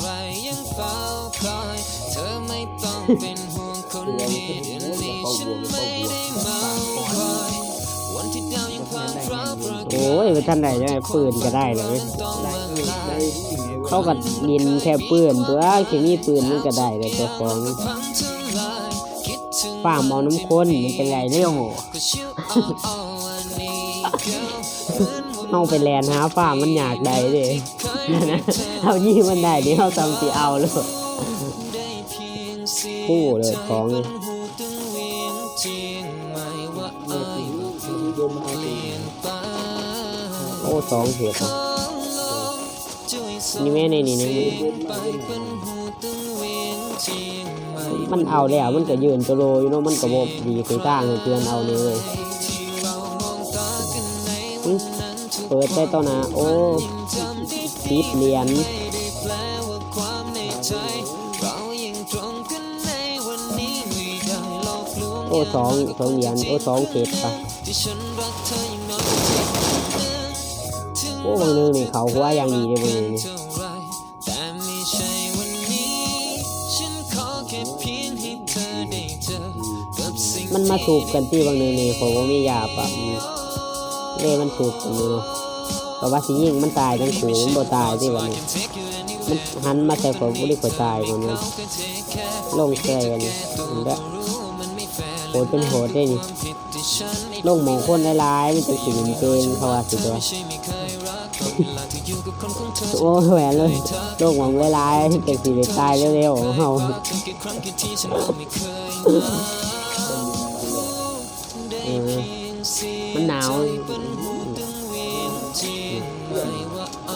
ไรยังเฝ้าคอยเธอไม่ต้องเป็นห่วงคนดีเดือนนี้ฉันไม่ได้เมาคอยวันที่ดาวยังพลางพระประกาศโอ้ยไปท่านไหนจะปืนก็ได้เลยต้ยเขากับดินแค่ปืนตัวแค่มีปืนมันก็ได้เลยเจ้าของพังทลายคิดถึงฝ่าหมอน้ำข้นมันเป็นไรเร็ว Cause you เอาไปแลนหาฝ่ามันอยากได้เด้นะเอายี่มันได้เดี๋ยวเขาทำสีเอาเลยได้เพียงเสียคู่เลยของใจกันหูตึงเวียงเจียงไม่ว่าเอ้ยว่าเพิ่งเปลี่ยนไปโอ้สองเหตุขอลองช่วยส่งนี่แม่ในนี่นี่เสียงไปเป็นหูตึงเวียงเจียงใหม่มันเอาแล้วมันก็ยืนตัวโลอยู่เนาะมันก็บบดีคือตั้งให้เตือนเอาเลยที่ เปิดได้ต่อนะโอ้จำได้สิบเหรียญโอ้สองสองเหรียญโอ้สองเจ็บถึงโอ้บางนึงนี่เขาหัวอย่างดีเลยบางนึงนี่เท่าไรแต่ไม่ใช่วันนี้ฉันขอแค่เพียมันมาสูบกันที่บางนึงนี่ผมว่ามียาปะ เล่มันสูกอยู่เนาะแต่ว่าสิยิงมันตายทั้งคู่มันบ่ตายที่วันนี้มันหันมาใส่ผมบ่ได้ข่อยตายคนนั้นลงใส่กันนี่เห็นะโหดเป็นโหดได้นี่ลงหมองคนหลายๆมันจะสิเป็นเกงเขาว่าสิตัวโอ้แหวนเลยลงหมองหลายๆจะสิได้ตายเร็วๆเฮาเออมันหนาว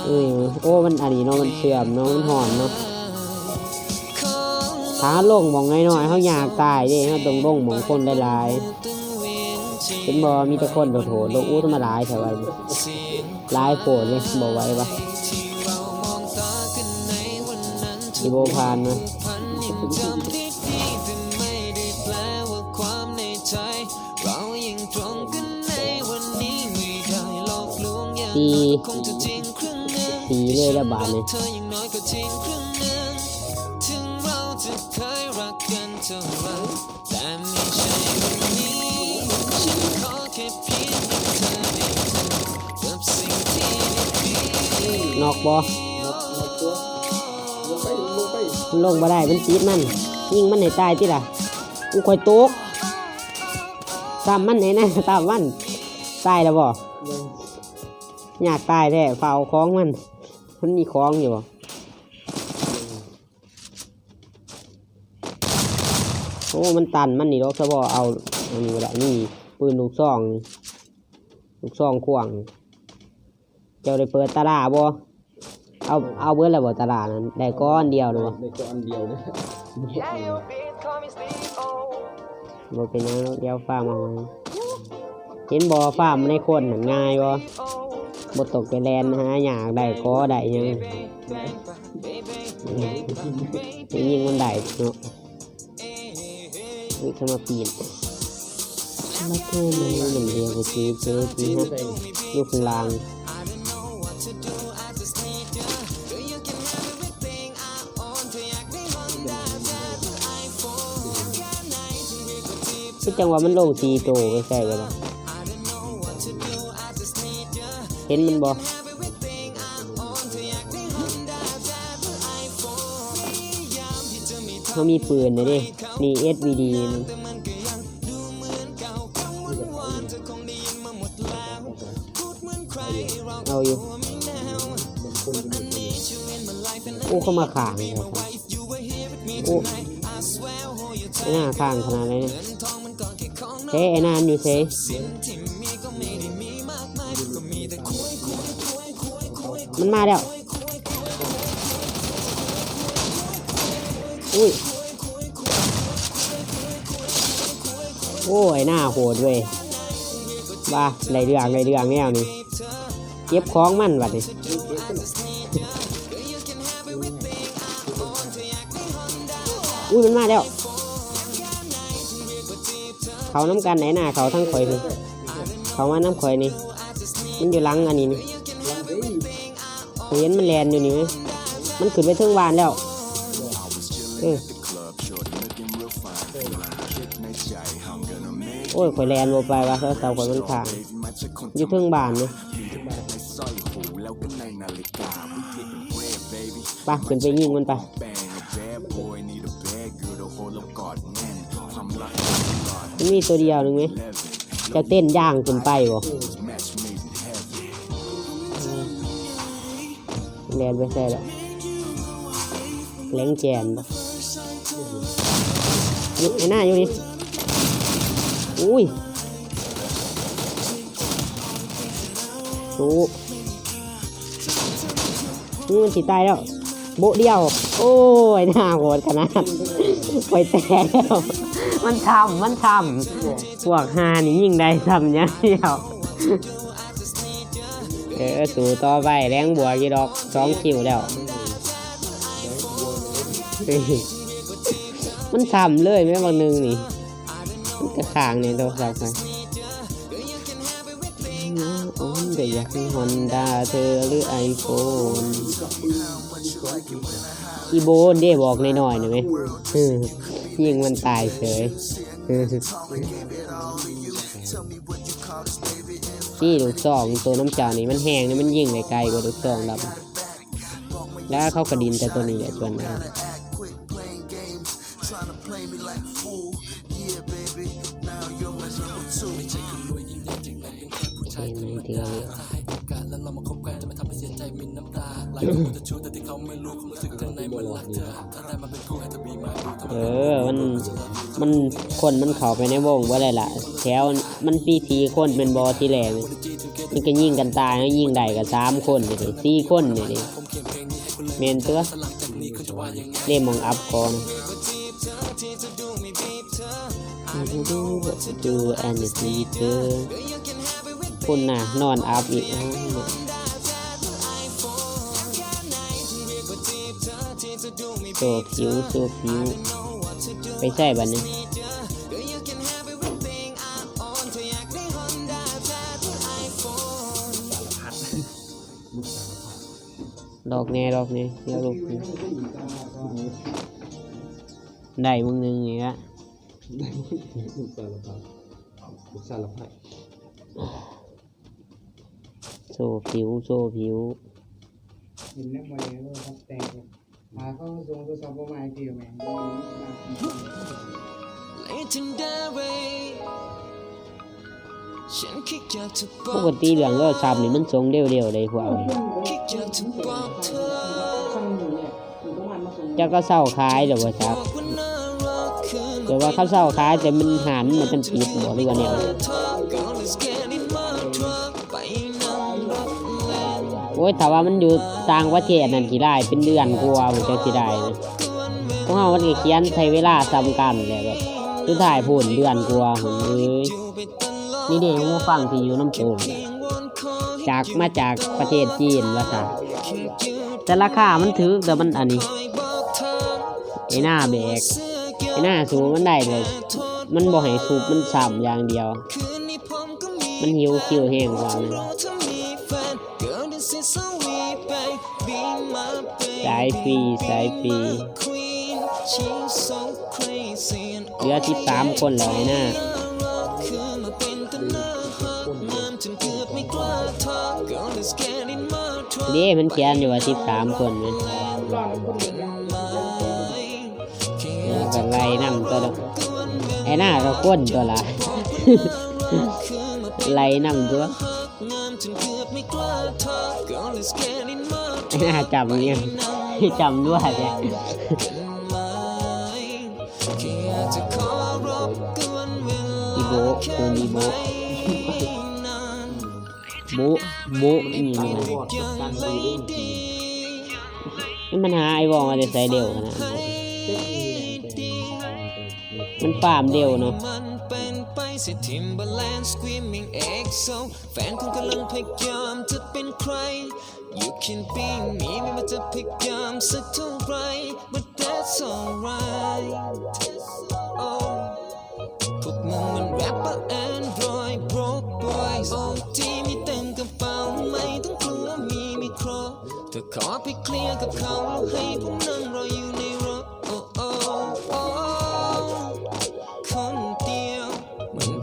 เออโอ้มันอันนี้เนาะมันเสื่อมเนาะมันหอนเนาะถ้าลงมองน้อยๆเขาอยากตายเด้เขาต้องลงมองคนหลายๆเป็นบอมีแต่คนโดดโหดลงอู้มาหลายแถวไว้หลายโผล่เลยบอกไว้ปะอีโบพานนะด้ ตีเลยละบาทเลยนอกบอลงมาได้มันจีดมันยิงมันให้ตายที่ล่ะกูคอยโต๊กตามมันไหนนะตามมันตายแล้วบ่อยากตายแท้เฝ้าของมัน มันมีคล้องอยู่บ่โอ้ มันตัน มันนี่ดอกซะบ่เอาอันนี้ละนี่ ปืนลูกซองนี่ลูกซองขวางเจ้าได้เปิดตลาดบ่เอา เอาเบิดแล้วบ่ตลาดนั้น ได้ก้อนเดียวเลยบ่ในก้อนเดียวเนี่ยบ่เป็นหยังเดียวฟาร์มเอาไว้เห็นบ่ฟาร์มในคนน่ะง่ายบ่ บ่ตกไปแลนหาหยากได้ก้อได้ยังจะยิงมันได้เนาะนี่เข้ามาปีนแล้วก็มันหนึ่งเดียวก็ทีเจอทีฮะอยู่ข้างล่างที่จังหวะมันลงตีโตไปใส่ไปแล้ว เห็นมันบอเขามีปืนนะดิมี SVD นี่เอาอยู่ โอ้เข้ามาขางเลยครับโอ้ไอหน้าข้างขนาดไหนเนี่ยเจ๊ไอ้นานอยู่เจ๊ มันมาแล้ว อุ้ย โอ้ย หน้าโหดเว้ยบ้าไรเรื่องไรเรื่องแนวนี่เก็บของมันบัดนี้อุ้ยมันมาแล้ว เขาน้ำกันไหนหน้าเขาทั้งข่อยนี่เขามาน้ำข่อยนี่ มันอยู่หลังอันนี้นี่ เห็นมันแลนอยู่นี่ไหมมันขึ้นไปเทิงบานแล้ว เออโอ้ยข่อยแลนบ่ไปว่าเสาข่อยมันขางอยู่เทิงบานเลยไปขึ้นไปยิงมันไปนมีตัวเดียวหนึ่งไหมจะเต้นย่างขึ้นไปบ่ แลนไปใส่ล้วแหลงแจนบ่อยู่ไอ้หน้าอยู่นี่อุ้ยสูนี่มันสิตายแล้วโบเดียว โอ้ยหน้าโหดขนาดไปแตกแล้วมันทำมันทำพวกฮานี่ยิ่งได้ทำอย่างเดียว เออสู่ต่อไปแรงบัวกี่ดอกสองคิวแล้ว มันทำเลยแม่บางหนึงนี่มันกระขางนี่โทรศัพท์ไปโอ้ยเดี๋ยวอยากให้ฮอนด้าเธอหรือไอโฟนอีโบนเด้บอกหน่อยๆหน่อยไหมยิงมันตายเฉย เออที่ลูกซองตัวน้ำจ่านี่มันแห้งนี่มันยิงไกลกว่าลูกซองดับแล้วเข้ากระดินแต่ตัวนี้แหละชวนนั้นเอ็นเดียว เออมันมันคนมันเข้าไปในวงว่าไรล่ะแถวมันปีทีคนเป็นบอที่แรงมันก็ยิงกันตายแล้วยิงได้กับสามคนนี่ดิสี่คนนี่ดิเมนตัวเล่มมองอัพคอนดูแอนด์ซีเธอคุณน่ะนอนอัพอีก โซผิวโซผิวไปใช่บัดนี้ดอกแน่ดอกแน่เดี๋ยวลูกนี่ได้มึงหนึงอีกอะสารพัดสารพัดโซผิวโซผิวเห็นนักมวยเลยครับแต่ง หาเขาทรงตัวซับประมาณเดียวแม่ง Legendary ฉันคิดอยากจะบปอกกติเรื่องก็ซับนี่มันทรงเร็วๆเลยพวกเอานี่คิดอยากจะบอกเธอฟังอยู่เนี่ยถึงต้องมันมาส่งเจ้าก็เศร้าคล้ายหรือว่าซับว่าน่ารักขึ้นแต่ว่าเขาเศร้าคล้ายแต่มันหันมันเป็นปิดบอกหรือว่าเนี่ยเธอ โอ้ยถ้าว่ามันอยู่ต่างประเทศนั่นกี่ได้ เป็นเดือนกลัวามันจะสิได้นะพวกเรามันเขียนใช้เวลาซ้ำกันแหละแบบสุดท้ายพูนเดือนกลัวาหุ่นเอ้ยนี่เด้หูฟังที่อยู่น้ำโตงเพียงจากมาจากประเทศจีนว่าซะคิดอยู่แต่ราคามันถือแต่มันอันนี้ไอ้หน้าแบกเสื้อเกี่ยวไอ้หน้าสูงมันได้เลย มันบ่ให้ทุบมันซ้ำอย่างเดียว มันหิวคิวแห้งกว่านะ สายฟรีสายฟรีเหลือที่สามคนแล้วนะหน้าหักงามจนเกือบไม่กล้าทัก Girl is getting my trust เด้มันเขียนอยู่ว่าสิบสามคนเลยแล้วก็ไล่นำตัวละไอ้หน้าก็ก้นตัวละไล่นำตัว น้าจำเนี่ยจำด้วยเนี่ยแค่อยากจะขอรบกวนเวลาอีโบคูมีโบไม่นานโบโบนี่นี่มันยังไม่ดีนี่มันหาไอ้วองมาจะใส่เร็วขนาดนั้นมันฟาร์มเร็วเนาะ เป็นไปเสียทิมเบอร์แลนด์ screaming EXO แฟนคุณกำลังพยายามจะเป็นใคร You can be me ไม่ว่าจะพยายามสักเท่าไหร but that's alright oh พวกมึงมันแรปเปอร์ Android broke boys โอ้ที่มีเต็มกระเป๋าไม่ต้องกลัวมีไม่ครบเธก็ขอไปเคลียร์กับเขาแล้วให้ผมนั่งรออยู่ใน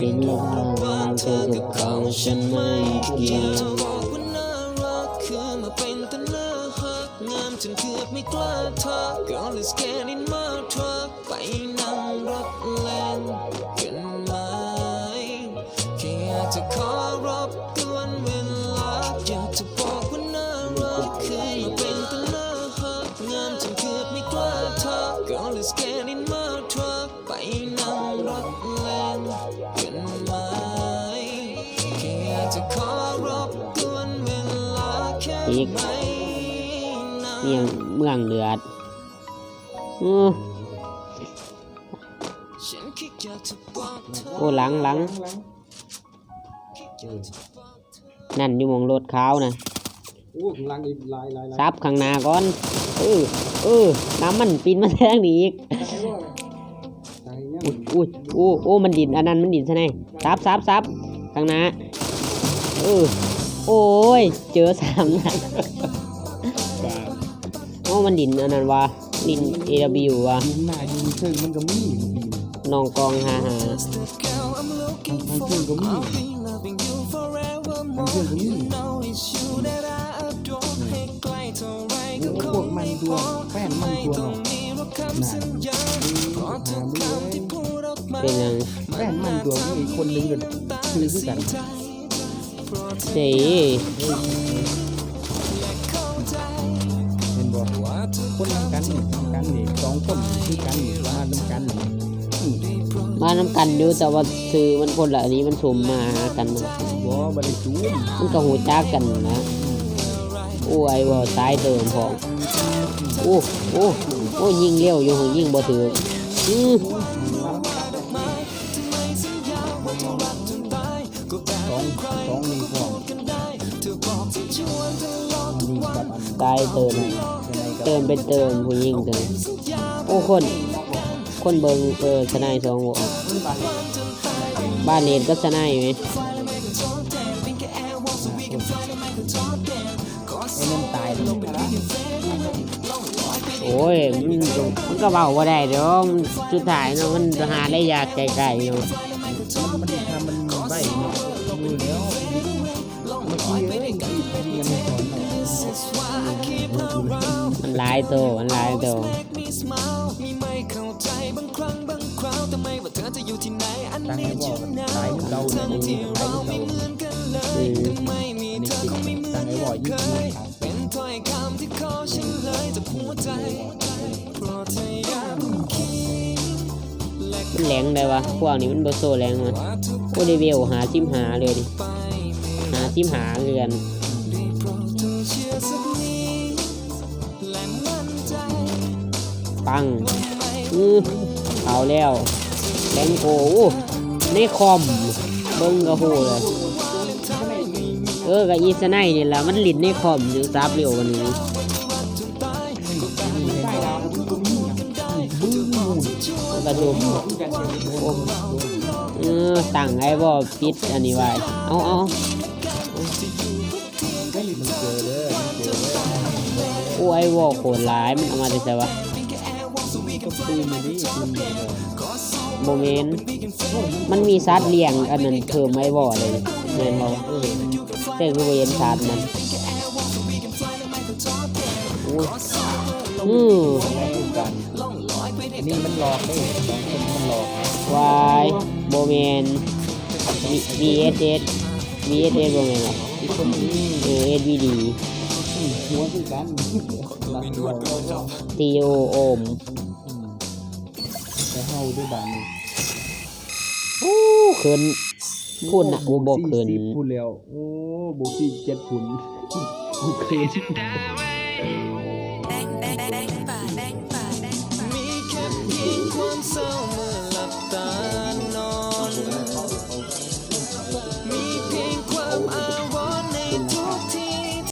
เป็นเพราะว่าเธอกับเขาฉันไม่เกี่ยวจะบอกว่าน่ารักคือมาเป็นแต่หน้าหักงามจนเกือบไม่กล้าทัก Girl let's get แค่ไม่นานเมียงเมืองเดือดอือฉันคิดอยากจะบอกเธอโอ้หลังหลังข้างหลังคิดอยากจะบอกเธอนั่นอยู่หมองรถขาวนะโอ้ข้างหลังอีกลายลายลายซับข้างหน้าก่อนเออเออน้ำมันปีนมาแทงนี่อีกตายเนี่ยอุ้ยอุ้ยโอ้โอ้มันดินอันนั้นมันดินซะแน่ซับซับซับข้างหน้าเออ โอ้ย เจอสามนัดบาทโอ้มันดินอันนั้นว่าดิน AW ว่ะยิงหน้ายิงซึ่งมันก็มีน้องกองหาหา Girl, I'm looking ทางซึ่งก็มี I'll be loving you forevermore. Thằng Phương cũng You nhìn. know it's you that I adore. ให้ใกล้เท่าไรก็โอ้คพวงกมัไม่นพตัวอแป้นมันไม่ตัวต้องเนาะมีหรอกคำสัญญาเพราะทุกคำที่พูดออกมาเป็นยังแป้นมันตัวมีอีกคนนึงก็คือคือกัน เจ๊เห็นบอกว่าคนทำกันนี่ทำกันนี่สองคนคือกันมาทำกันมาน้ำกันอยู่แต่ว่าซื้อมันคนละอันนี้มันสมมาหากันนะบ่บริจูมันก็หูจักกันนะโอ้ไอ้บ่สายเติมพองโอ้โอ้โอ้ยิงเร็วอยู่ยิงบ่ถืออือ กับอันสายเติมเติมเป็นเติมผู้ยิงเติมโอ้คน คนเบิงเออสนายสองบ่บ้านเลนก็สนายไหมไอ้นั่นตายแล้วนะโอ้ยมันก็เบาว่าได้เดี๋ยวสุดท้ายเนาะมันหาได้ยากไกลๆเนาะ หลายตัวมันหลายตัวมีสมาวมีไม่เข้าใจบางครั้งบางคราวทำไมว่าเธอจะอยู่ที่ไหนอันตั้งให้บอกหนาวตายเราเนี่ยนี่ที่ตายเราเราไม่เหมือนกันเลยอืมไม่มีอันนี้เธอจริงคงไม่เหมือตั้งให้บอกยิ่งเคยิ่งยขาดเป็นถ้อยคำที่ขอฉันเลยจากหัวใจโปรดเธอย้ำคิดและมันแรงได้วะพวกนี้มันโบโซแรงมันว่าทุกโอ้ได้เวลหาซิมหาเลยดิหาซิมหาเรือน ปังอือเอาแล้วแรงโอ้โหในคอมเบิ้งกระโหเลยเออกับอีสไนนี่แหละมันหลินในคอมถึงซับเร็วว่านี้กระดุมเออตั้งไอ้บ่ปิดอันนี้ไว้เอาเอาโอ้ไอ้บ่โคตรหลายมันเอามาได้ใช่ปะ ก็ปืนมาดิปืนใหญ่เลยโมเมนมันมีซัดเลี้ยงอันนั้นเพิ่มไอ้บ่เลยแม่นบ่เออแต่คือบ่เห็นซัดมันโอ้ยอือแรงกันอันนี้มันหลอกได้สองคนมันหลอกวายโบแมน VSS VSS โบแมนเหรออีกคนนี้เออ SVD หัวคือกันรักหัวเราก็ TO โอมจะเฮา ด้วยบานนี้โอ้ขึ้นพูดนะโอ้บอกขึ้นสี่สิบพูดแล้ว โอ้โบสี่เจ็ดผุนโอเค